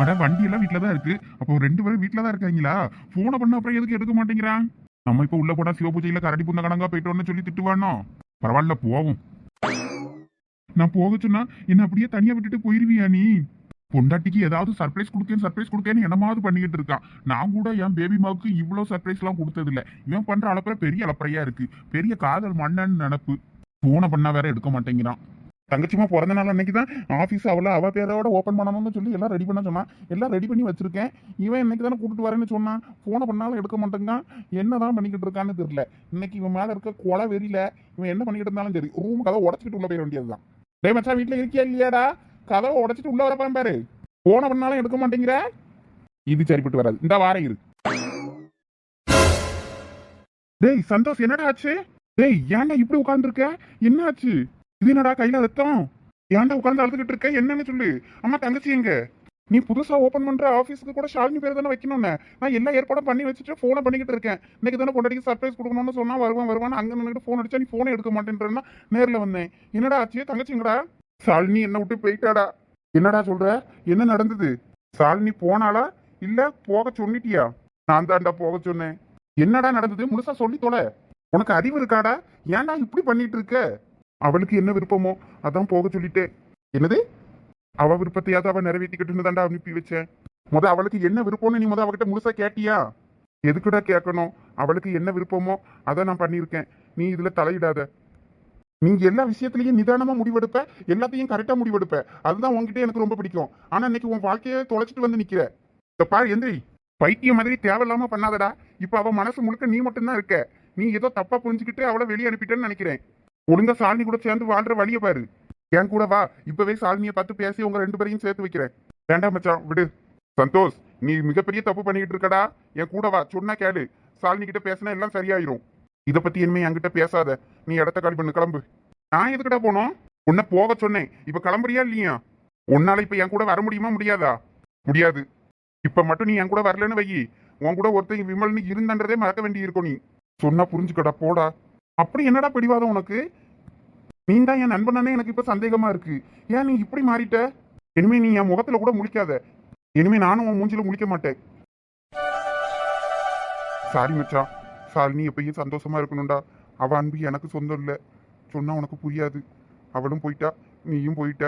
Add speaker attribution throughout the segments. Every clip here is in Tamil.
Speaker 1: அட வண்டி எல்லாம் வீட்ல தான் இருக்கு. அப்போ ரெண்டு பேரும் வீட்ல தான் இருக்காங்களா? போனை பண்ண அப்புறம் எதுக்கு எடுக்க மாட்டேங்கிறான் நம்ம இப்ப உள்ள போனா சிவபூஜையில கரடி புந்த கணங்கா போயிட்டோம்னு சொல்லி திட்டுவானோ? பரவாயில்ல போவோம். நான் போக சொன்னா என்ன அப்படியே தனியா விட்டுட்டு போயிருவியா நீ? பொண்டாட்டிக்கு ஏதாவது சர்ப்ரைஸ் கொடுக்கேன் சர்ப்ரைஸ் கொடுக்கேன்னு என்னமாவது பண்ணிக்கிட்டு இருக்கான் நான் கூட என் பேபி மாவுக்கு இவ்வளவு சர்ப்ரைஸ் எல்லாம் கொடுத்தது இல்ல இவன் பண்ற அளப்பற பெரிய அளப்பறையா இருக்கு. பெரிய காதல் மன்னன் நினப்பு. ஃபோனை பண்ணா வேற எடுக்க மாட்டேங்கிறான். தங்கச்சிமா பிறந்த நாள் அன்னைக்கு தான் ஆஃபீஸ் அவளை அவ பேரோட ஓப்பன் பண்ணணும்னு சொல்லி எல்லாம் ரெடி பண்ண சொன்னான் எல்லாம் ரெடி பண்ணி வச்சிருக்கேன். இவன் இன்னைக்கு தானே கூப்பிட்டு வரேன்னு சொன்னான் ஃபோனை பண்ணாலும் எடுக்க மாட்டேங்கான் என்னதான் பண்ணிக்கிட்டு இருக்கான்னு தெரியல. இன்னைக்கு இவன் மேல இருக்க கொலை வெறியில இவன் என்ன பண்ணிக்கிட்டு இருந்தாலும் சரி ரூம் கதை உடச்சிட்டு உள்ள போயிட வேண்டியதுதான். டே மச்சான் வீட்டில் இருக்கியா இல்லையாடா? கதவை உடச்சிட்டு உள்ள வரப்பான் பாரு போன பண்ணாலும் எடுக்க மாட்டேங்கிற? இது சரிப்பட்டு வராது. இந்த வாரம் இரு. டேய் சந்தோஷ் என்னடா ஆச்சு? டேய் ஏன்டா இப்படி உட்கார்ந்துருக்க? என்ன ஆச்சு? இது என்னடா கையில ரத்தம்? ஏன்டா உட்கார்ந்து அழுதுகிட்டு இருக்க? என்னன்னு சொல்லு. அம்மா தங்கச்சி எங்க? நீ புதுசா ஓபன் பண்ற ஆபீஸ்க்கு கூட ஷாலினி பேர் தானே வைக்கணும்னு. நான் எல்லா ஏற்பாடும் பண்ணி வச்சுட்டு போனை பண்ணிக்கிட்டு இருக்கேன். இன்னைக்கு தானே பொண்டாட்டிக்கு சர்ப்ரைஸ் கொடுக்கணும்னு சொன்னா வருவான் வருவான் அங்க நின்றுட்டு போன் அடிச்சா நீ போனை எடுக்க மாட்டேன்றா நேர்ல வந்தேன். என்னடா ஆச்சு? தங்கச்சிங்கடா ஷாலினி என்ன விட்டு போயிட்டாடா. என்னடா சொல்ற? என்ன நடந்தது? ஷாலினி போனாளா? இல்ல போக சொன்னிட்டியா நான் தான்டா போக சொன்னேன். என்னடா நடந்தது? முழுசா சொல்லி தொலை. உனக்கு அறிவு இருக்காடா? ஏன்டா இப்படி பண்ணிட்டு இருக்க? அவளுக்கு என்ன விருப்பமோ அதான் போக சொல்லிட்டேன் என்னது? அவ விருப்பத்தையாவது அவ நிறைவேற்றிக்கிட்டுன்னு தாண்டா அனுப்பி வச்சேன். முத அவளுக்கு என்ன விருப்பம்னு நீ முத அவகிட்ட முழுசா கேட்டியா? எதுக்குடா கேட்கணும்? அவளுக்கு என்ன விருப்பமோ அதை நான் பண்ணியிருக்கேன். நீ இதுல தலையிடாத. நீங்க எல்லா விஷயத்திலையும் நிதானமா முடிவெடுப்ப எல்லாத்தையும் கரெக்டா முடிவெடுப்ப. அதுதான் உங்ககிட்ட எனக்கு ரொம்ப பிடிக்கும். ஆனா இன்னைக்கு உன் வாழ்க்கையை தொலைச்சிட்டு வந்து நிக்கிற. இந்த பாரு எந்திரி. பைத்தியம் மாதிரி தேவையில்லாம பண்ணாதடா. இப்ப அவ மனசு முழுக்க நீ மட்டும்தான் இருக்க. நீ ஏதோ தப்பா புரிஞ்சுக்கிட்டு அவளை வெளியே அனுப்பிட்டேன்னு நினைக்கிறேன். ஒழுங்கா சாலினி கூட சேர்ந்து வாழ்ற வழியை பாரு. என் கூட வா. இப்பவே சாலினியை பார்த்து பேசி உங்க ரெண்டு பேரையும் சேர்த்து வைக்கிறேன். வேண்டாம் மச்சான் விடு. சந்தோஷ் நீ மிகப்பெரிய தப்பு பண்ணிக்கிட்டு இருக்கடா. என் கூட வா. சொன்னா கேளு. சாலினி கிட்ட பேசினா எல்லாம் சரியாயிரும். இதை பத்தி இனிமே என்கிட்ட பேசாத. நீ இடத்த காலி பண்ணு. கிளம்பு. நான் எதுக்குடா போனோம்? உன்னை போக சொன்னேன். இப்ப கிளம்புறியா இல்லையா? உன்னால இப்ப என் கூட வர முடியுமா? முடியாதா? முடியாது. இப்ப மட்டும் நீ என் கூட வரலன்னு வையி உன் கூட ஒருத்தன் விமல்னு இருந்தன்றதே மறக்க வேண்டி இருக்கும் நீ. சொன்னா புரிஞ்சுக்கடா. போடா. அப்படி என்னடா பிடிவாதம் உனக்கு? நீ தான் என் நண்பனானே எனக்கு இப்ப சந்தேகமா இருக்கு. ஏன் நீ இப்படி மாறிட்ட? இனிமே நீ என் முகத்துல கூட முழிக்காத. இனிமே நானும் உன் மூஞ்சில முழிக்க மாட்டேன். சாரி மச்சான். நீ எப்பயும் சந்தோஷமா இருக்கணும்டா. அவ அன்பு எனக்கு சொந்தம் இல்ல. சொன்னா உனக்கு புரியாது. அவளும் போயிட்டா நீயும் போயிட்ட.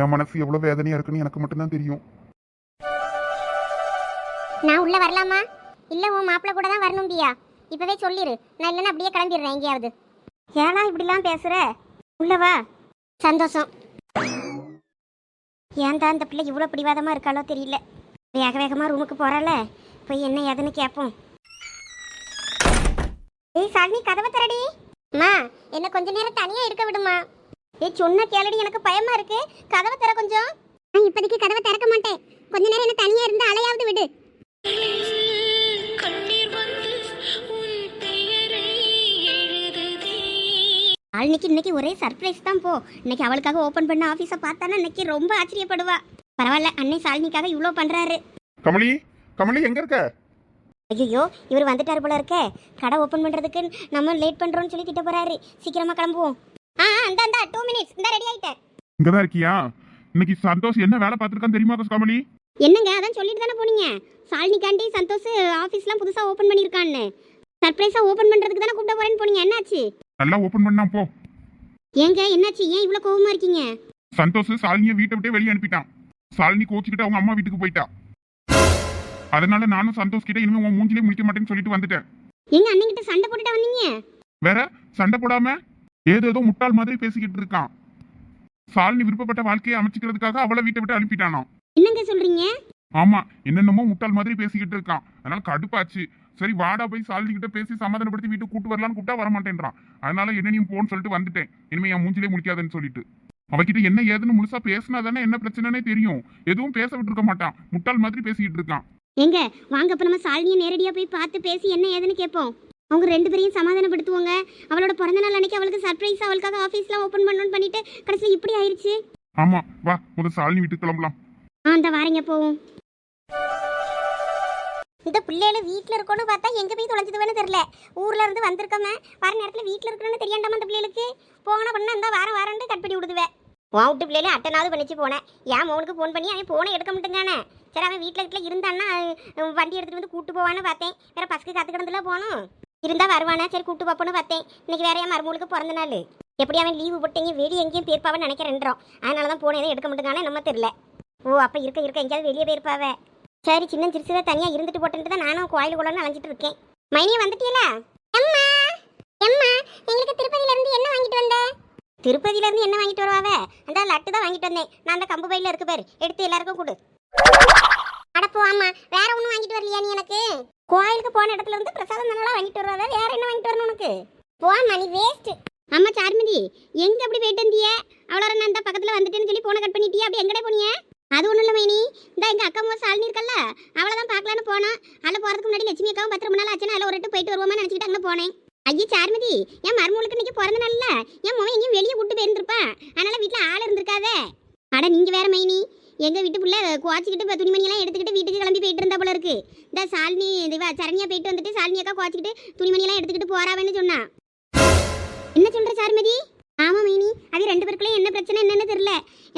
Speaker 1: என் மனசு எவ்வளவு வேதனையா இருக்குன்னு எனக்கு மட்டும்தான் தெரியும்.
Speaker 2: நான் உள்ள வரலாமா? இல்ல உன் மாப்பிள்ள கூட தான் வரணும் பியா இப்பவே சொல்லிரு. நான் இல்லைன்னா அப்படியே கிளம்பிடுறேன் எங்கேயாவது. ஏன்னா இப்படிலாம் பேசுற? உள்ளவா? சந்தோஷம். ஏன் தான் இந்த பிள்ளை இவ்வளோ பிடிவாதமா இருக்காளோ தெரியல. வேக வேகமா ரூமுக்கு போறாள. போய் என்ன ஏதுன்னு கேட்போம் ஏய் சாலினி கதவை திறடி. அம்மா என்ன கொஞ்ச நேரம் தனியாக இருக்க விடுமா? ஏய் சொன்ன கேளடி எனக்கு பயமா இருக்கு. கதவை திற கொஞ்சம். நான் இப்போதைக்கு கதவை திறக்க மாட்டேன். கொஞ்ச நேரம் என்ன தனியாக இருந்து அலையாவது விடு. ஆழ்னிக்கு இன்னைக்கு ஒரே சர்ப்ரைஸ் தான் போ. இன்னைக்கு அவளுக்காக ஓபன் பண்ண ஆஃபீஸை பார்த்தானா இன்னைக்கு ரொம்ப ஆச்சரியப்படுவா. பரவாயில்ல அன்னை சாலினிக்காக இவ்வளோ பண்றாரு.
Speaker 1: கமலி கமலி எங்க இருக்க?
Speaker 2: ஐயோ இவர் வந்துட்டார் போல இருக்கே. கடை ஓபன் பண்றதுக்கு நம்ம லேட் பண்றோம்னு சொல்லி திட்ட போறாரு. சீக்கிரமா கிளம்புவோம். ஆ அந்த அந்த டூ மினிட்ஸ் இந்த ரெடி ஆயிட்டேன்
Speaker 1: இங்கதான் இருக்கியா? இன்னைக்கு சந்தோஷ் என்ன வேலை பார்த்திருக்கான்னு தெரியுமா கமலி?
Speaker 2: என்னங்க அதான் சொல்லிட்டு தானே போனீங்க? சாலினிக்காண்டி சந்தோஷ் ஆஃபீஸ்லாம் புதுசாக ஓப்பன் பண்ணியிருக்கான்னு. சர்ப்ரைஸாக ஓப்பன் பண்ணுறதுக்கு தானே கூப்பிட போறேன்னு போனீங்க. என்னாச்சு?
Speaker 1: நல்லா ஓபன் பண்ணா போ.
Speaker 2: ஏங்க என்னாச்சு? ஏன் இவ்வளோ கோவமா இருக்கீங்க?
Speaker 1: சந்தோஷ் சாலினியை வீட்டை விட்டே வெளியே அனுப்பிட்டான். சாலினி கோச்சுக்கிட்டு அவங்க அம்மா வீட்டுக்கு போயிட்டா. அதனால நானும் சந்தோஷ் கிட்ட இனிமே உன் மூஞ்சிலே முடிக்க மாட்டேன்னு சொல்லிட்டு வந்துட்டேன்.
Speaker 2: எங்க அண்ணன்கிட்ட சண்டை போட்டுட்டு வந்தீங்க?
Speaker 1: வேற சண்டை போடாம ஏதோ முட்டாள் மாதிரி பேசிக்கிட்டு இருக்கான். சாலினி விருப்பப்பட்ட வாழ்க்கையை அமைச்சுக்கிறதுக்காக அவளை வீட்டை விட்டு அனுப்பிட்டானாம்.
Speaker 2: என்னங்க சொல்றீங்க?
Speaker 1: ஆமா என்னென்னமோ முட்டாள் மாதிரி பேசிக்கிட்டு இருக்கான். அதனால கடுப்பாச்சு. சரி வாடா போய் சாலினி கிட்ட பேசி சமாதானப்படுத்தி வீட்டுக்கு கூட்டு வரலான்னு கூப்பிட்டா வர மாட்டேன்றான் அதனால என்ன நீ போன்னு சொல்லிட்டு வந்துட்டேன். இனிமே என் மூஞ்சிலே முடிக்காதுன்னு சொல்லிட்டு. அவகிட்ட என்ன ஏதுன்னு முழுசா பேசினா தானே என்ன பிரச்சனைனே தெரியும். எதுவும் பேச விட்டுருக்க மாட்டான். முட்டாள் மாதிரி பேசிக்கிட்டு இருக்கான்.
Speaker 2: எங்க வாங்க அப்ப நம்ம சாலினியை நேரடியா போய் பார்த்து பேசி என்ன ஏதுன்னு கேட்போம். அவங்க ரெண்டு பேரையும் சமாதானப்படுத்துவோங்க. அவளோட பிறந்த நாள் அன்னைக்கு அவளுக்கு சர்ப்ரைஸ் அவளுக்காக ஆஃபீஸ்லாம் ஓப்பன் பண்ணணும்னு பண்ணிட்டு கடைசியில் இப்படி ஆயிருச்சு.
Speaker 1: ஆமா வா முதல் சாலினி வீட்டுக்கு கிளம்பலாம்.
Speaker 2: ஆ அந்த வாரங்க போவோம். இந்த பிள்ளைகள் வீட்டில் இருக்கணும்னு பார்த்தா எங்கே போய் தொலைஞ்சிதுவேன்னு தெரில ஊரில் இருந்து வந்திருக்கோமே. வர நேரத்தில் வீட்டில் இருக்கணும்னு தெரியாண்டாம அந்த பிள்ளைகளுக்கு? போன பண்ணால் அந்த வாரம் வாரம்ட்டு கட் பண்ணி விடுதுவே. உன் விட்டு பிள்ளையில அட்டனாவது பண்ணிச்சு போனேன். ஏன் மோனுக்கு ஃபோன் பண்ணி அவன் ஃபோனை எடுக்க மாட்டேங்கானே சரி அவன் வீட்டில் வீட்டில் இருந்தான்னா வண்டி எடுத்துகிட்டு வந்து கூப்பிட்டு போவான்னு பார்த்தேன். வேற பஸ்க்கு காத்து கிடந்துல போகணும். இருந்தால் வருவானா? சரி கூப்பிட்டு பார்ப்போன்னு பார்த்தேன். இன்னைக்கு வேற என் மருமகளுக்கு பிறந்த நாள். எப்படி அவன் லீவு போட்டீங்க வெளியே எங்கேயும் போயிருப்பாவன்னு நினைக்கிறேன்றோம். அதனால தான் போனேன் எடுக்க மாட்டேங்கானே நம்ம தெரில ஓ அப்போ இருக்க இருக்க எங்கேயாவது வெளியே போயிருப்பாவே. சரி சின்ன சிறுசுல தனியாக இருந்துட்டு போட்டுட்டு தான் நானும் கோயில் குளம்னு அலைஞ்சிட்டு இருக்கேன். மைனி வந்துட்டீங்களா எம்மா எம்மா எங்களுக்கு திருப்பதியில இருந்து என்ன வாங்கிட்டு வந்த? திருப்பதியில இருந்து என்ன வாங்கிட்டு வருவாவ? அந்த லட்டு தான் வாங்கிட்டு வந்தேன். நான் அந்த கம்பு பையில இருக்கு பாரு. எடுத்து எல்லாருக்கும் கொடு. அடப்போ ஆமா. வேற ஒண்ணும் வாங்கிட்டு வரலையா நீ எனக்கு? கோயிலுக்கு போன இடத்துல இருந்து பிரசாதம் நல்லா வாங்கிட்டு வருவாவ? வேற என்ன வாங்கிட்டு வரணும் உனக்கு? போ மணி வேஸ்ட் அம்மா சார்மதி எங்க அப்படி போயிட்டு வந்திய? அவ்வளோ நான் இந்த பக்கத்துல வந்துட்டேன்னு சொல்லி போன கட் பண்ணிட்டியா? அப்படி எங்கடே போனிய? அது ஒன்றும் இல்லை மைனி. இந்த எங்கள் அக்கா மோசம் சாலினி இருக்கல்ல அவளை தான் பார்க்கலான்னு போனோம் அதில் போகிறதுக்கு முன்னாடி லட்சுமி அக்காவும் பத்து ரொம்ப நாள் ஆச்சுன்னா அதில் ஒரு போயிட்டு வருவோமா நினச்சிக்கிட்டு அங்கே போனேன். ஐயா சார்மதி என் மருமகளுக்கு இன்னைக்கு பிறந்த நாள்ல. என் முகம் எங்கேயும் வெளியே விட்டு போயிருந்துருப்பா. அதனால வீட்டில் ஆள் இருந்திருக்காதே. அட நீங்கள் வேற மைனி. எங்கள் வீட்டு புள்ள குவாச்சிக்கிட்டு இப்போ துணிமணியெல்லாம் எடுத்துக்கிட்டு வீட்டுக்கு கிளம்பி போயிட்டு இருந்தா போல இருக்கு. இந்த சாலினி இதுவா சரண்யா போயிட்டு வந்துட்டு சாலினி அக்கா குவாச்சிக்கிட்டு துணிமணியெல்லாம் எடுத்துக்கிட்டு போறாவேன்னு சொன்னா. என்ன சொல்கிற சார்மதி? ஆமா மைனி அது ரெண்டு பேருக்குள்ளே என்ன பிரச்சனை என்னன்னு தெரியல.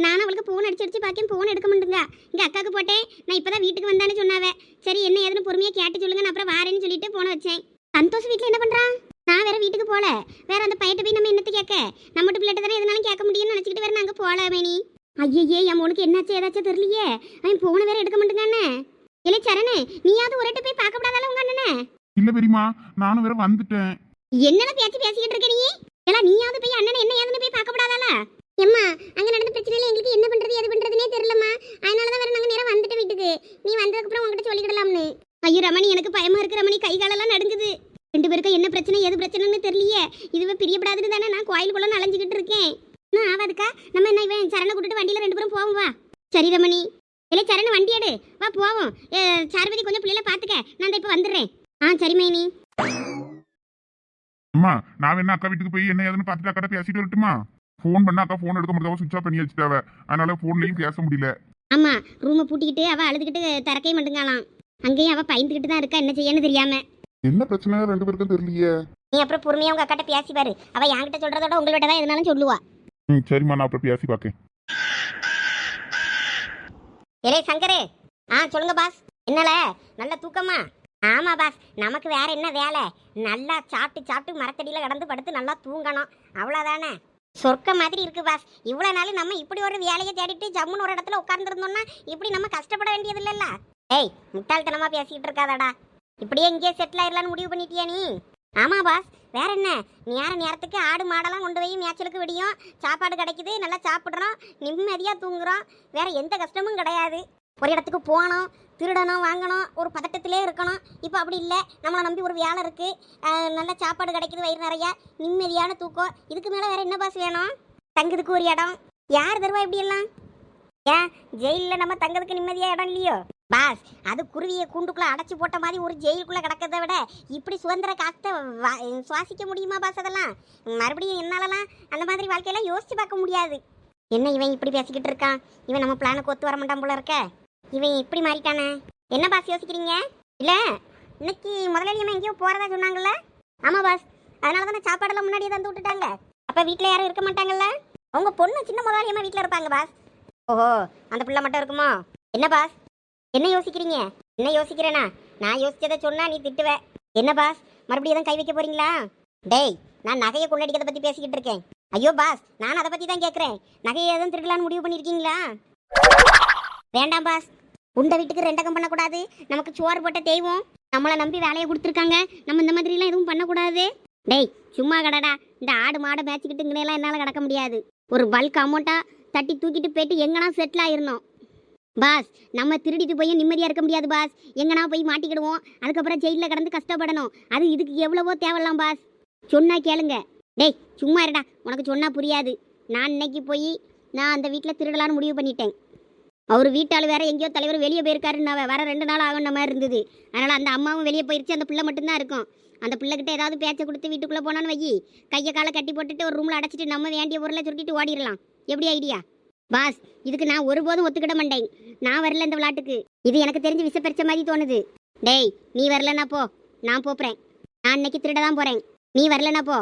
Speaker 2: நானும் அவளுக்கு ஃபோன் அடிச்சு அடிச்சு பார்க்கேன் ஃபோன் எடுக்க மாட்டேங்க இங்க அக்காவுக்கு போட்டேன். நான் இப்பதான் வீட்டுக்கு வந்தான்னு சொன்னாவே. சரி என்ன ஏதுன்னு பொறுமையா கேட்டு சொல்லுங்க. நான் அப்புறம் வாரேன்னு சொல்லிட்டு போன வச்சேன். சந்தோஷ் வீட்ல என்ன பண்றான்? நான் வேற வீட்டுக்கு போல. வேற அந்த பையட்ட போய் நம்ம என்னத்து கேட்க? நம்ம பிள்ளைகிட்ட தானே எதனாலும் கேட்க முடியும்னு நினைச்சிட்டு வேற நாங்க போல மேனி ஐயே என் உனக்கு என்னாச்சு ஏதாச்சும் தெரியலையே. அவன் போன வேற எடுக்க மாட்டேங்கானே இல்லை சரணே நீயாவது ஒரு போய் பார்க்க கூடாதால உங்க அண்ணனை?
Speaker 1: இல்ல பெரியமா நானும் வேற வந்துட்டேன்.
Speaker 2: என்னடா பேச்சு பேசிக்கிட்டு இருக்க நீ? எல்லாம் நீயாவது போய் அண்ணனை என்ன ஏதுன்னு போய் பார்க்க கூடாதால எம்மா அங்க நடந்த பிரச்சனையில எங்களுக்கு என்ன பண்றது எது பண்றதுனே தெரியலம்மா. அதனால தான் வேற நாங்க நேரம் வந்துட்டு வீட்டுக்கு. நீ வந்ததுக்கப்புறம் உங்ககிட்ட சொல்லிக்கிடலாம்னு. ஐயோ ரமணி எனக்கு பயமா இருக்கு ரமணி. கை காலெல்லாம் நடுங்குது. ரெண்டு பேருக்கும் என்ன பிரச்சனை எது பிரச்சனைன்னு தெரியலையே. இதுவே பிரியப்படாதுன்னு தானே நான் கோயிலுக்குள்ள அலைஞ்சிக்கிட்டு இருக்கேன். இன்னும் ஆகாதுக்கா நம்ம என்ன இவன் சரணை கூட்டிட்டு வண்டியில ரெண்டு பேரும் போவோம் வா. சரி ரமணி. இல்லை சரண வண்டி எடு. வா போவோம். ஏ, சார்பதி கொஞ்சம் பிள்ளைல பாத்துக்க நான் இப்போ இப்ப வந்துடுறேன். ஆ சரி மைனி.
Speaker 1: அம்மா நான் வேணா அக்கா வீட்டுக்கு போய் என்ன ஏதுன்னு பார்த்துட்டு அக்கா பேசிட்டு வரட்டுமா? ஃபோன் பண்ணா அக்கா ஃபோன் எடுக்க முடியாத சுவிச் ஆஃப் பண்ணி வச்சுட்டாவ. அதனால ஃபோன்லயும் பேச முடியல.
Speaker 2: ஆமா ரூமை பூட்டிக்கிட்டு அவ அழுதுகிட்டு திறக்கவே மாட்டேங்கலாம் அங்கேயும் அவ பயந்துகிட்டு தான் இருக்கா என்ன செய்யன்னு தெரியாம.
Speaker 1: என்ன பிரச்சனை? ரெண்டு பேருக்கும் தெரியலையே.
Speaker 2: நீ அப்புறம் பொறுமையா உங்க அக்காட்ட பேசி பாரு. அவ என்கிட்ட சொல்றதோட உங்கள்கிட்ட தான் எதுனாலும் சொல்லுவா.
Speaker 1: ம் சரிம்மா நான் அப்புறம் பேசி பார்க்கேன்
Speaker 2: ஏலே சங்கரே. ஆ சொல்லுங்க பாஸ் என்னல? நல்ல தூக்கமா? ஆமா பாஸ் நமக்கு வேற என்ன வேலை? நல்லா சாப்பிட்டு சாப்பிட்டு மரத்தடியில் கடந்து படுத்து நல்லா தூங்கணும். அவ்வளோதானே சொர்க்க மாதிரி இருக்கு பாஸ் இவ்வளோ நாள் நம்ம இப்படி ஒரு வேலையை தேடிட்டு ஜம்முன்னு ஒரு இடத்துல உட்கார்ந்துருந்தோம்னா இப்படி நம்ம கஷ்டப்பட வேண்டியது இல்லைல்ல ஏய் முட்டாள்தனமா பேசிக்கிட்டு இருக்காதடா. இப்படியே இங்கேயே செட்டில் ஆயிடலான்னு முடிவு பண்ணிட்டியா நீ? ஆமா பாஸ் வேற என்ன? நேர நேரத்துக்கு ஆடு மாடெல்லாம் கொண்டு போய் மேய்ச்சலுக்கு விடியும். சாப்பாடு கிடைக்குது நல்லா சாப்பிட்றோம். நிம்மதியாக தூங்குறோம். வேற எந்த கஷ்டமும் கிடையாது. ஒரு இடத்துக்கு போகணும் திருடணும் வாங்கணும் ஒரு பதட்டத்திலே இருக்கணும். இப்போ அப்படி இல்லை. நம்மளை நம்பி ஒரு வேலை இருக்குது நல்ல சாப்பாடு கிடைக்குது வயிறு நிறைய நிம்மதியான தூக்கம். இதுக்கு மேலே வேறு என்ன பாஸ் வேணும்? தங்குறதுக்கு ஒரு இடம். யார் தருவா இப்படி எல்லாம்? ஏன்? ஜெயிலில் நம்ம தங்குறதுக்கு நிம்மதியாக இடம் இல்லையோ? பாஸ் அது குருவியை கூண்டுக்குள்ளே அடைச்சி போட்ட மாதிரி ஒரு ஜெயிலுக்குள்ளே கிடக்கிறத விட இப்படி சுதந்திர காத்த வா- சுவாசிக்க முடியுமா பாஸ் அதெல்லாம்? மறுபடியும் என்னாலலாம் அந்த மாதிரி வாழ்க்கையெல்லாம் யோசித்து பார்க்க முடியாது. என்ன இவன் இப்படி பேசிக்கிட்டு இருக்கான்? இவன் நம்ம பிளானுக்கு ஒத்து வர மாட்டான் போல இருக்க. இவன் இப்படி மாறிட்டானே. என்ன பாஸ் யோசிக்கிறீங்க? இல்லை இன்னைக்கு முதலாளியம்மா எங்கேயோ போகிறதா சொன்னாங்கல்ல? ஆமாம் பாஸ் அதனால தானே சாப்பாடெல்லாம் முன்னாடியே தந்து விட்டுட்டாங்க. அப்போ வீட்டில் யாரும் இருக்க மாட்டாங்கல்ல? அவங்க பொண்ணு சின்ன முதலாளியம்மா வீட்டில் இருப்பாங்க பாஸ் ஓஹோ அந்த பிள்ளை மட்டும் இருக்குமோ? என்ன பாஸ் என்ன யோசிக்கிறீங்க? என்ன யோசிக்கிறேனா? நான் யோசிச்சதை சொன்னால் நீ திட்டுவ. என்ன பாஸ் மறுபடியும் எதுவும் கை வைக்க போறீங்களா? டேய் நான் நகையை கொள்ளடிக்கிறத பற்றி பேசிக்கிட்டு இருக்கேன். ஐயோ பாஸ் நான் அதை பற்றி தான் கேட்குறேன் நகையை எதுவும் திருடலான்னு முடிவு பண்ணியிருக்கீங்களா? வேண்டாம் பாஸ் உண்ட வீட்டுக்கு ரெண்டகம் பண்ணக்கூடாது. நமக்கு சோறு போட்ட தெய்வம். நம்மளை நம்பி வேலையை கொடுத்துருக்காங்க. நம்ம இந்த மாதிரிலாம் எதுவும் பண்ணக்கூடாது. டேய் சும்மா கடடா. இந்த ஆடு மாடை மேய்ச்சிக்கிட்டு இங்கேலாம் என்னால் கிடக்க முடியாது. ஒரு பல்க் அமௌண்ட்டாக தட்டி தூக்கிட்டு போயிட்டு எங்கேனா செட்டில் ஆயிருந்தோம் பாஸ் நம்ம திருடிட்டு போய் நிம்மதியாக இருக்க முடியாது பாஸ். எங்கேனா போய் மாட்டிக்கிடுவோம். அதுக்கப்புறம் ஜெயிலில் கிடந்து கஷ்டப்படணும். அது இதுக்கு எவ்வளவோ தேவலாம் பாஸ். சொன்னால் கேளுங்க. டேய் சும்மா இருடா. உனக்கு சொன்னால் புரியாது. நான் இன்னைக்கு போய் நான் அந்த வீட்டில் திருடலான்னு முடிவு பண்ணிட்டேன். அவர் வீட்டால் வேற எங்கேயோ தலைவர் வெளியே போயிருக்காருன்னு வர ரெண்டு நாள் ஆகுன மாதிரி இருந்தது. அதனால் அந்த அம்மாவும் வெளியே போயிருச்சு அந்த பிள்ளை மட்டும்தான் இருக்கும். அந்த பிள்ளைகிட்ட ஏதாவது பேச்சை கொடுத்து வீட்டுக்குள்ளே போனான்னு வை கையை காலை கட்டி போட்டுட்டு ஒரு ரூமில் அடைச்சிட்டு நம்ம வேண்டிய பொருளை சுருட்டிட்டு ஓடிடலாம். எப்படி ஐடியா? பாஸ் இதுக்கு நான் ஒருபோதும் ஒத்துக்கிட மாட்டேன். நான் வரல இந்த விளாட்டுக்கு. இது எனக்கு தெரிஞ்சு விசப்பறிச்ச மாதிரி தோணுது. டேய் நீ வரலனா போ. நான் போப்புறேன் நான் இன்னைக்கு திருட தான் போகிறேன் நீ வரலனா போ.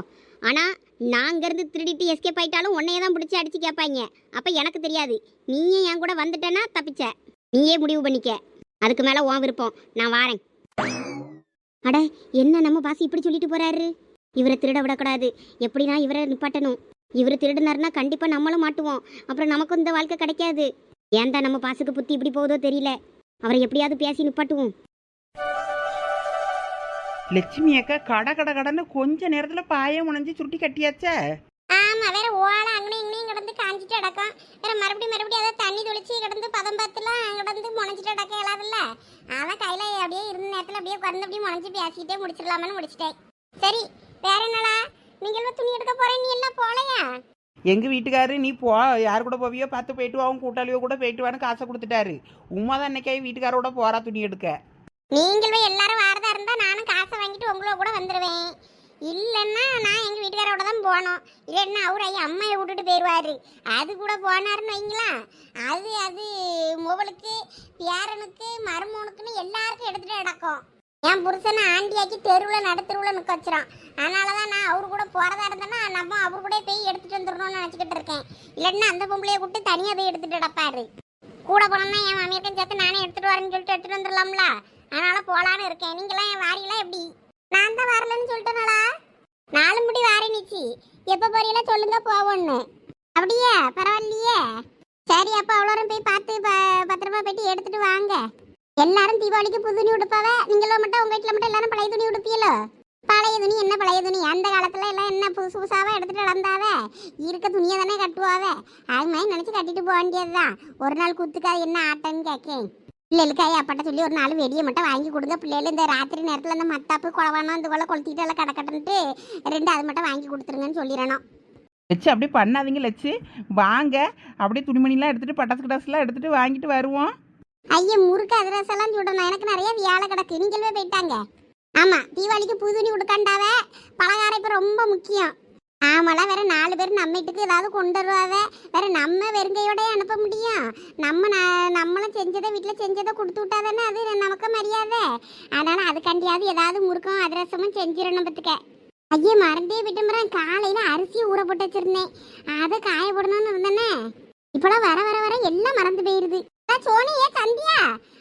Speaker 2: ஆனால் நான் அங்கேருந்து திருடிட்டு எஸ்கேப் ஆயிட்டாலும் உன்னையே தான் பிடிச்சி அடிச்சு கேட்பாங்க அப்போ எனக்கு தெரியாது. நீயே என் கூட வந்துட்டேன்னா தப்பிச்ச. நீயே முடிவு பண்ணிக்க. அதுக்கு மேலே உன் விருப்பம். நான் வாரேன். அட என்ன நம்ம பாசி இப்படி சொல்லிட்டு போறாரு? இவரை திருட விடக்கூடாது. எப்படின்னா இவரை நிப்பாட்டணும். இவர் திருடினாருன்னா கண்டிப்பாக நம்மளும் மாட்டுவோம். அப்புறம் நமக்கும் இந்த வாழ்க்கை கிடைக்காது. ஏன்டா நம்ம பாசுக்கு புத்தி இப்படி போகுதோ தெரியல. அவரை எப்படியாவது பேசி நிப்பாட்டுவோம்.
Speaker 3: லட்சுமி அக்கா கட கட கடன்னு கொஞ்ச நேரத்துல பாய முனைஞ்சு சுருட்டி கட்டியாச்சே.
Speaker 2: ஆமா வேற ஓலை அங்கனையும் இங்கனையும் கிடந்து காஞ்சிட்டு அடக்கம் வேற மறுபடியும் மறுபடியும் ஏதாவது தண்ணி தொளிச்சு கிடந்து பதம் பார்த்துலாம் கிடந்து முனைச்சிட்டு அடக்க இயலாதுல்ல. அதான் கையில அப்படியே இருந்த நேரத்துல அப்படியே உட்கார்ந்து அப்படியே முனைச்சு பேசிக்கிட்டே முடிச்சிடலாமன்னு முடிச்சிட்டேன். சரி வேற என்னடா? நீங்களும் துணி எடுக்க போறேன் நீ எல்லாம் போலையா?
Speaker 3: எங்க வீட்டுக்காரு நீ போ. யார் கூட போவியோ பார்த்து போயிட்டு உன் கூட்டாளியோ கூட போயிட்டு வான்னு காசை கொடுத்துட்டாரு. உமா தான் இன்னைக்கு வீட்டுக்காரோட போறா துணி எடுக்க.
Speaker 2: நீங்களும் எல்லாரும் வாரதா இருந்தா நானும் காசை வாங்கிட்டு உங்களோட கூட வந்துடுவேன் இல்லைன்னா நான் எங்கள் வீட்டுக்காரோட தான் போனோம் இல்லைன்னா அவர் ஐயா அம்மையை விட்டுட்டு போயிடுவாரு அது கூட போனாருன்னு வைங்களா? அது அது மொபலுக்கு பேரனுக்கு மருமகனுக்குன்னு எல்லாருக்கும் எடுத்துகிட்டு நடக்கும். என் புருஷனை ஆண்டியாக்கி தெருவில் நடுத்தெருவில் நிற்க வச்சிரும். அதனால தான் நான் அவர் கூட போகிறதா இருந்தேன்னா நம்ம அவர் கூட போய் எடுத்துகிட்டு வந்துடணும்னு நினச்சிக்கிட்டு இருக்கேன். இல்லைன்னா அந்த பொம்பளையை கூப்பிட்டு தனியாக போய் எடுத்துகிட்டு நடப்பாரு. கூட போனோம்னா என் மாமியாருக்கும் சேர்த்து நானே எடுத்துகிட்டு வரேன்னு சொல்லிட்டு எடுத்துகிட்டு வந்துடலாம்ல? அதனால போலான்னு இருக்கேன். நீங்களாம் என் வாரியெல்லாம் எப்படி? நான் தான் வரலன்னு சொல்லிட்டேனாடா நாலு முடி வாரி எப்போ போறீங்களா சொல்லுங்க போவோன்னு. அப்படியே பரவாயில்லையே. சரி அப்போ அவ்வளோ போய் பார்த்து ப- பத்திரமா போயிட்டு எடுத்துட்டு வாங்க. எல்லாரும் தீபாவளிக்கு புது துணி உடுப்பாவ? நீங்களும் மட்டும் உங்க வீட்டில் மட்டும் எல்லாரும் பழைய துணி உடுப்பீங்களோ? பழைய துணி என்ன பழைய துணி? அந்த காலத்துல எல்லாம் என்ன புதுசு புதுசாவா எடுத்துட்டு நடந்தாவ இருக்க துணியை தானே கட்டுவாவ? அது மாதிரி நினைச்சு கட்டிட்டு போக வேண்டியதுதான். ஒரு நாள் குத்துக்காது என்ன ஆட்டம்னு கேட்கேன் பிள்ளைகளுக்காக அப்பாட்ட சொல்லி ஒரு நாள் வெடியை மட்டும் வாங்கி கொடுங்க பிள்ளைகள் இந்த ராத்திரி நேரத்தில் அந்த மத்தாப்பு குழவானம் இந்த கொலை கொளுத்திட்டு எல்லாம் கடக்கட்டுன்ட்டு ரெண்டு அது மட்டும் வாங்கி கொடுத்துருங்கன்னு சொல்லிடணும்
Speaker 3: லட்சு அப்படியே பண்ணாதீங்க லட்சு வாங்க அப்படியே துணிமணிலாம் எடுத்துட்டு பட்டாசு கிட்டாசுலாம் எடுத்துட்டு வாங்கிட்டு வருவோம்
Speaker 2: ஐயா முறுக்கு அதிரசம் எல்லாம் சுடணும் எனக்கு நிறைய வேலை கிடக்கு நீங்களே போயிட்டாங்க ஆமா தீபாவளிக்கு புது துணி கொடுக்காண்டாவ பலகாரம் இப்போ ரொம்ப முக்கியம் ஆமால வேற நாலு பேர் நம்ம வீட்டுக்கு ஏதாவது கொண்டு வருவாவ. வேற நம்ம வெறுங்கையோட அனுப்ப முடியும். நம்ம நம்மளும் செஞ்சதை வீட்டில் செஞ்சதை கொடுத்து விட்டா தானே அது நமக்கு மரியாதை. அதனால அதுக்காண்டியாவது ஏதாவது முறுக்கும் அதிரசமும் செஞ்சிடணும் பத்துக்க ஐயே மறந்தே விட்டுமுறேன் காலையில அரிசி ஊற போட்டு வச்சிருந்தேன். அதை காய போடணும்னு இருந்தேனே. இப்பெல்லாம் வர வர வர எல்லாம் மறந்து போயிருது அதான் சோனி ஏன் சந்தியா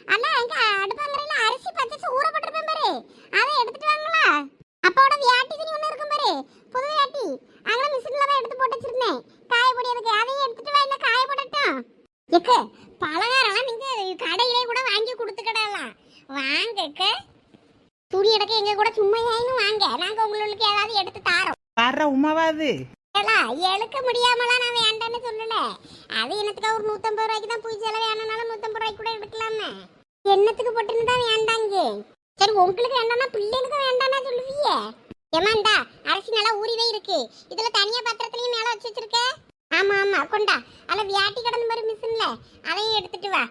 Speaker 2: அண்ணா எங்க அடுப்பாங்கரையில அரிசி பச்சை ஊற போட்டிருப்பேன் பாரு அதை எடுத்துட்டு வாங்களா அப்பாவோட வியாட்டி துணி ஒன்று இருக்கும் பாரு புது வியாட்டி அங்கே மிஷினில் தான் எடுத்து போட்டு வச்சிருந்தேன் காய பொடியதுக்கு அதையும் எடுத்துட்டு வா என்ன காய போடட்டும் எக்கு பலகாரம்லாம் நீங்க கடையிலே கூட வாங்கி கொடுத்துக்கிடலாம் வாங்கக்க துணி எடுக்க எங்க கூட சும்மா ஏன்னு வாங்க நாங்க உங்களுக்கு ஏதாவது எடுத்து தாரோம்
Speaker 3: வர்ற உமாவாது
Speaker 2: ஏலா, எழுக்க முடியாமலாம் நான் வேண்டான்னு சொல்லல அது என்னத்துக்கு ஒரு நூத்தம்பது ரூபாய்க்கு தான் பூஜை செலவு வேணும்னாலும் நூத்தம்பது ரூபாய்க்கு கூட எடுக்கலாமே என்னத்துக்கு போட்டுன்னு தான் வேண்டாங்க. சரி உங்களுக்கு வேண்டாம்னா பிள்ளைகளுக்கு வேண்டாம்னா சொல்லுவீங்க ஏமாண்டா அரிசி நல்லா ஊறிவே இருக்கு. இதுல தனியா பாத்திரத்திலயும் மேல வச்சு வச்சிருக்க? ஆமா ஆமா கொண்டா. அதுல வியாட்டி கடந்து மாதிரி மிஷின்ல. அதையும் எடுத்துட்டு வா.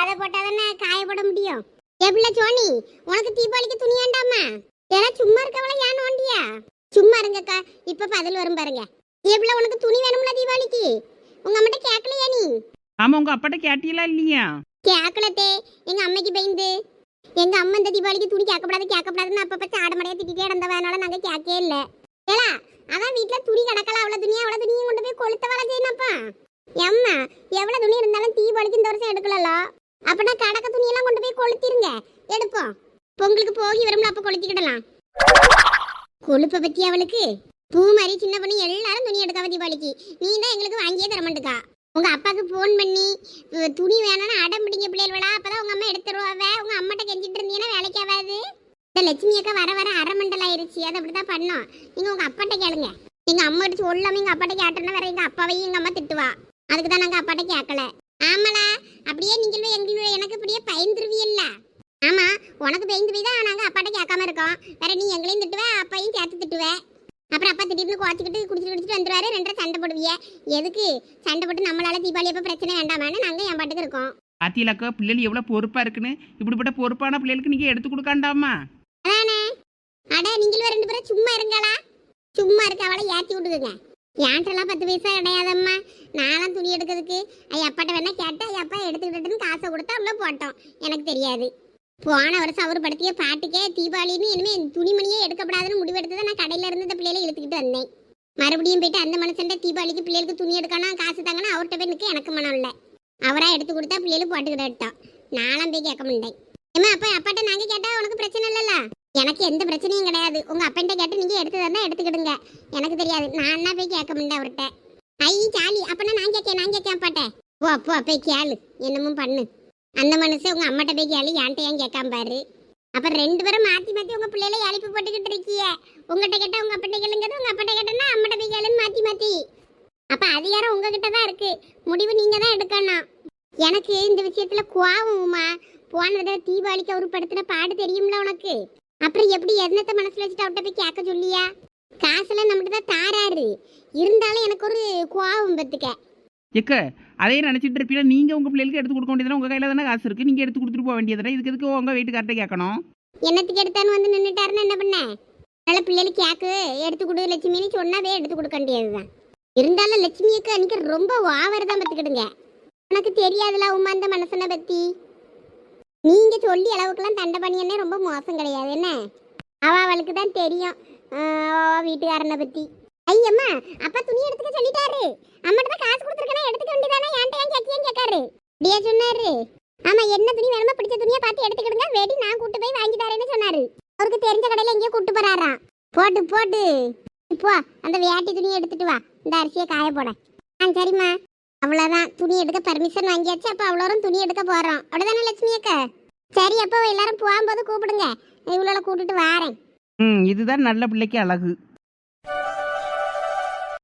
Speaker 2: அதை போட்டாதானே காயப்பட முடியும். எப்படில சோனி உனக்கு தீபாவளிக்கு துணி வேண்டாமா? ஏன்னா சும்மா இருக்கவள ஏன் நோண்டியா? சும்மா இருங்கக்கா இப்ப பதில் வரும் பாருங்க. எப்படில உனக்கு துணி வேணும்ல தீபாவளிக்கு? உங்க அம்மாட்ட கேட்கலையா நீ?
Speaker 3: ஆமா உங்க அப்பாட்ட கேட்டியெல்லாம் இல்லையா?
Speaker 2: கேட்கலத்தே எங்க அம்மைக்கு பயந்து. எங்க அம்மா இந்த தீபாவளிக்கு துணி கேட்கப்படாது கேட்கப்படாதுன்னு அப்பப்ப சாடமடையா திட்டிட்டே இருந்தவனால நாங்க கேட்கவே இல்ல. ஏலா அதான் வீட்டுல துணி கிடக்கல அவ்வளவு துணியா அவ்வளவு துணியும் கொண்டு போய் கொளுத்த வேலை செய்யணப்பா எம்மா எவ்வளவு துணி இருந்தாலும் தீபாவளிக்கு இந்த வருஷம் எடுக்கலல்ல? அப்பனா கடக்க துணியெல்லாம் கொண்டு போய் கொளுத்திருங்க. எடுப்போம். பொங்கலுக்கு போகி வரும்ல அப்ப கொளுத்திக்கிடலாம். கொழுப்பை பத்தி அவளுக்கு? பூ மாதிரி சின்ன பொண்ணு எல்லாரும் துணி எடுக்காவ தீபாவளிக்கு. நீ தான் எங்களுக்கு வாங்கியே தர மாட்டுக்கா உங்க அப்பாவுக்கு ஃபோன் பண்ணி துணி வேணும்னு அடம் பிடிங்க பிள்ளைகளா அப்பதான் உங்க அம்மா எடுத்துருவாவ? உங்க அம்மாட்ட கெஞ்சிட்டு இருந்தீங்கன்னா வேலைக்கு ஆகாது. இந்த லட்சுமி அக்கா வர வர அரை மண்டல் ஆயிருச்சு. அது அப்படிதான் பண்ணோம். நீங்க உங்க அப்பாட்ட கேளுங்க. எங்க அம்மா அடிச்சு சொல்லாம எங்க அப்பாட்ட கேட்டோம்னா வேற எங்க அப்பாவையும் எங்க அம்மா திட்டுவா. அதுக்கு தான் நாங்க அப்பாட்ட கேட்கல ஆமாலா அப்படியே நீங்களும் எங்களும் எனக்கு இப்படியே பயந்துருவியல்ல ஆமா உனக்கு பயந்து போய் தான் நாங்க அப்பாட்ட கேட்காம இருக்கோம். வேற நீ எங்களையும் திட்டுவ அப்பையும் சேர்த்து திட்டுவேன் அப்புறம் அப்பா திடீர்னு குவாச்சிக்கிட்டு குடிச்சிட்டு குடிச்சிட்டு வந்துருவாரு. ரெண்டரை சண்டை போடுவிய. எதுக்கு? சண்டை போட்டு நம்மளால தீபாவளி அப்ப பிரச்சனை வேண்டாமான்னு நாங்க என் பாட்டுக்கு இருக்கோம்.
Speaker 3: பாத்தியலாக்கா பிள்ளைகள் எவ்வளவு பொறுப்பா இருக்குன்னு? இப்படிப்பட்ட பொறுப்பான பிள்ளைகளுக்கு நீங்க எடுத்து கொடுக்காண்டாமா?
Speaker 2: அதானே? அட நீங்களும் ரெண்டு பேரும் சும்மா இருங்களா சும்மா இருக்க அவளை ஏத்தி விடுதுங்க ஏன்ட்டெல்லாம் பத்து பைசா கிடையாதம்மா. நானும் துணி எடுக்கிறதுக்கு. ஐயா அப்பாட்ட வேணா கேட்டா ஐயா அப்பா எடுத்துக்கிட்டுன்னு காசை கொடுத்தா உள்ள போட்டோம். எனக்கு தெரியாது. போன வருஷம் அவர் படுத்திய பாட்டுக்கே தீபாவளின்னு இனிமே துணிமணியே எடுக்கப்படாதுன்னு முடிவெடுத்து நான் கடையில இருந்து இந்த பிள்ளையில இழுத்துக்கிட்டு வந்தேன். மறுபடியும் போயிட்டு அந்த மனுஷன் தீபாவளிக்கு பிள்ளைகளுக்கு துணி எடுக்கணும் காசு தாங்கன்னா அவர்கிட்ட போய் நிற்க எனக்கு மனம் இல்லை. அவரா எடுத்து கொடுத்தா பிள்ளைகளும் எடுத்தான். நானும் போய் கேட்க மாட்டேன். ஏமா அப்பா அப்பாட்ட நாங்க கேட்டா உனக்கு பிரச்சனை இல்லைல்ல? எனக்கு எந்த பிரச்சனையும் கிடையாது. உங்க அப்பன்ட்ட கேட்டு நீங்க எடுத்து தந்தா எடுத்துக்கிடுங்க. எனக்கு தெரியாது. நான் என்ன போய் கேட்க மாட்டேன் அவர்கிட்ட. ஐ ஜாலி அப்பனா நான் கேட்கேன் நான் கேட்க அப்பாட்ட. ஓ அப்போ போய் கேளு. என்னமோ பண்ணு. அந்த மனுஷன் உங்க அம்மாட்ட போய் கேளு என்கிட்ட ஏன் கேட்காம பாரு. அப்ப ரெண்டு பேரும் மாத்தி மாத்தி உங்க பிள்ளைல எழுப்பி போட்டுக்கிட்டு இருக்கிய உங்ககிட்ட கேட்டா உங்க அப்பட்ட கேளுங்கிறது உங்க அப்பட்ட கேட்டா அம்மாட்ட போய் கேளுன்னு மாத்தி மாத்தி. அப்ப அதிகாரம் உங்ககிட்ட தான் இருக்கு. முடிவு நீங்க தான் எடுக்கணும். எனக்கு இந்த விஷயத்துல கோவம்மா போன தடவை தீபாவளிக்கு அவரு படுத்தின பாடு தெரியும்ல உனக்கு? அப்புறம் எப்படி என்னத்த மனசுல வச்சுட்டு அவட்ட போய் கேட்க சொல்லியா? காசுல நம்மகிட்ட தான் தாராரு. இருந்தாலும் எனக்கு ஒரு கோவம் பத்துக்க.
Speaker 3: எக்க அதே நினச்சிட்டு இருப்பீங்க நீங்கள் உங்கள் பிள்ளைகளுக்கு எடுத்து கொடுக்க வேண்டியதுனா உங்கள் கையில் தானே காசு இருக்குது நீங்கள் எடுத்து கொடுத்துட்டு போக வேண்டியதுனா இதுக்கு எதுக்கு உங்கள் வீட்டுக்கார்ட்ட கேட்கணும்?
Speaker 2: என்னத்துக்கு எடுத்தான்னு வந்து நின்றுட்டாருன்னு என்ன பண்ண? நல்ல பிள்ளைகளுக்கு கேக்கு எடுத்து கொடு லட்சுமின்னு சொன்னாவே எடுத்து கொடுக்க வேண்டியதுதான். இருந்தாலும் லட்சுமிக்கு அன்னைக்கு ரொம்ப ஓவர் தான் பார்த்துக்கிடுங்க. உனக்கு தெரியாதுல உமா அந்த மனசனை பற்றி நீங்கள் சொல்லி அளவுக்குலாம் தண்டை பண்ணியன்னே ரொம்ப மோசம் கிடையாது என்ன? அவள் அவளுக்கு தான் தெரியும் வீட்டுக்காரனை பற்றி ஐயம்மா அப்பா துணி எடுத்துக்க சொல்லிட்டாரு. அம்மாட்ட தான் காசு கொடுத்துருக்கேன்னா எடுத்துக்க வேண்டியதானே? என்கிட்ட ஏன் கேட்கியன்னு கேட்காரு. அப்படியே சொன்னாரு. ஆமா என்ன துணி வேணுமோ பிடிச்ச துணியை பார்த்து எடுத்துக்கிடுங்க. வெடி நான் கூட்டு போய் வாங்கி தரேன்னு சொன்னாரு. அவருக்கு தெரிஞ்ச கடையில எங்கேயோ கூட்டு போறாராம் போட்டு போட்டு இப்போ அந்த வேட்டி துணியை எடுத்துட்டு வா. இந்த அரிசியை காய போட. ஆ சரிம்மா. அவ்வளோதான் துணி எடுக்க பர்மிஷன் வாங்கியாச்சு. அப்போ அவ்வளோரும் துணி எடுக்க போகிறோம் அப்படிதானே லட்சுமி அக்கா? சரி அப்போ எல்லாரும் போகும்போது கூப்பிடுங்க. இவ்வளோ கூட்டிட்டு வாரேன்.
Speaker 3: ம் இதுதான் நல்ல பிள்ளைக்கு அழகு.